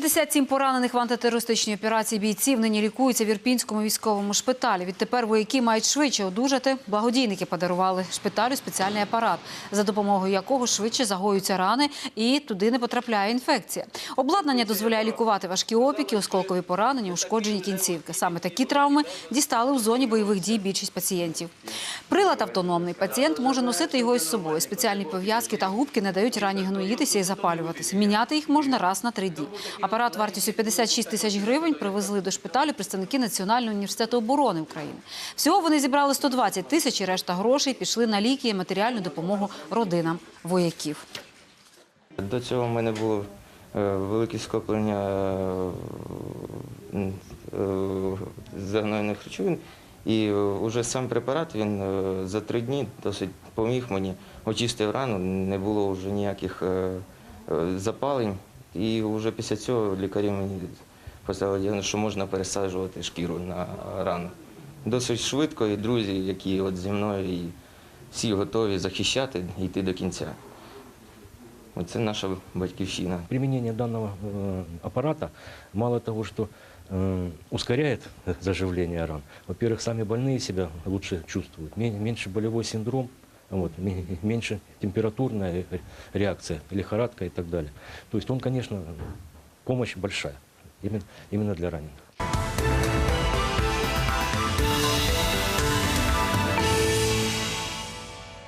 57 поранених в антитерористичній операції бійців нині лікуються в Ірпінському військовому шпиталі. Відтепер вояки мають швидше одужати. Благодійники подарували шпиталю спеціальний апарат, за допомогою якого швидше загоюються рани і туди не потрапляє інфекція. Обладнання дозволяє лікувати важкі опіки, осколкові поранення, ушкоджені кінцівки. Саме такі травми дістали у зоні бойових дій більшість пацієнтів. Прилад автономний. Пацієнт може носити його із собою. Спеціальні пов'язки та губки не дають рані гноїтися і запалюватися. Міняти їх можна раз на три дні. Апарат вартістю 56 тисяч гривень привезли до шпиталю представники Національного університету оборони України. Всього вони зібрали 120 тисяч і решта грошей пішли на ліки і матеріальну допомогу родинам вояків. До цього в мене було е, велике скоплення е, е, загноєних речовин. І вже сам препарат він за три дні досить поміг мені, очистив рану, не було вже ніяких запалень. І вже після цього лікарі мені поставили діагноз, що можна пересаджувати шкіру на рану. Досить швидко, і друзі, які от зі мною, і всі готові захищати і йти до кінця. Оце наша батьківщина. Применение данного э, аппарата мало того, что э, ускоряет заживление ран, во-первых, сами больные себя лучше чувствуют, Мен- меньше болевой синдром, вот, меньше температурная реакция, лихорадка и так далее. То есть он, конечно, помощь большая именно, именно для раненых.